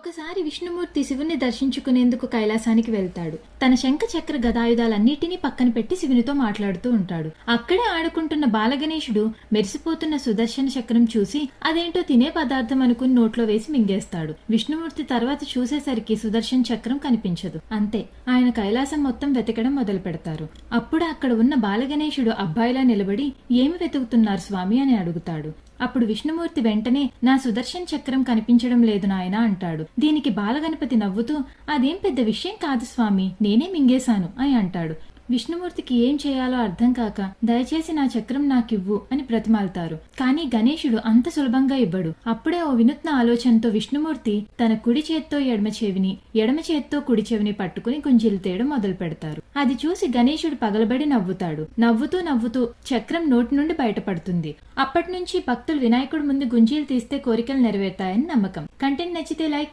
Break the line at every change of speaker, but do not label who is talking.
ఒకసారి విష్ణుమూర్తి శివుని దర్శించుకునేందుకు కైలాసానికి వెళ్తాడు. తన శంఖ చక్ర గదాయుధాలన్నిటినీ పక్కన పెట్టి శివునితో మాట్లాడుతూ ఉంటాడు. అక్కడే ఆడుకుంటున్న బాలగణేశుడు మెరిసిపోతున్న సుదర్శన చక్రం చూసి అదేంటో తినే పదార్థం అనుకుని నోట్లో వేసి మింగేస్తాడు. విష్ణుమూర్తి తర్వాత చూసేసరికి సుదర్శన్ చక్రం కనిపించదు. అంతే ఆయన కైలాసం మొత్తం వెతకడం మొదలు పెడతారు అప్పుడు అక్కడ ఉన్న బాలగణేశుడు అబ్బాయిలా నిలబడి ఏమి వెతుకుతున్నారు స్వామి? అని అడుగుతాడు. అప్పుడు విష్ణుమూర్తి వెంటనే నా సుదర్శన్ చక్రం కనిపించడం లేదు నాయన అంటాడు. దీనికి బాలగణపతి నవ్వుతూ అదేం పెద్ద విషయం కాదు స్వామి నేనే మింగేశాను అని అంటాడు. విష్ణుమూర్తికి ఏం చేయాలో అర్థం కాక దయచేసి నా చక్రం నాకివ్వు అని ప్రతిమాల్తారు కానీ గణేశుడు అంత సులభంగా ఇవ్వడు. అప్పుడే ఓ వినూత్న ఆలోచనతో విష్ణుమూర్తి తన కుడి చేత్తో ఎడమ చెవిని ఎడమ చేత్తో కుడి చెవిని పట్టుకుని గుంజీలు తేయడం మొదలు పెడతారు. అది చూసి గణేశుడు పగలబడి నవ్వుతాడు. నవ్వుతూ నవ్వుతూ చక్రం నోటి నుండి బయటపడుతుంది. అప్పటి నుంచి భక్తులు వినాయకుడి ముందు గుంజీలు తీస్తే కోరికలు నెరవేరుతాయని నమ్మకం. కంటెంట్ నచ్చితే లైక్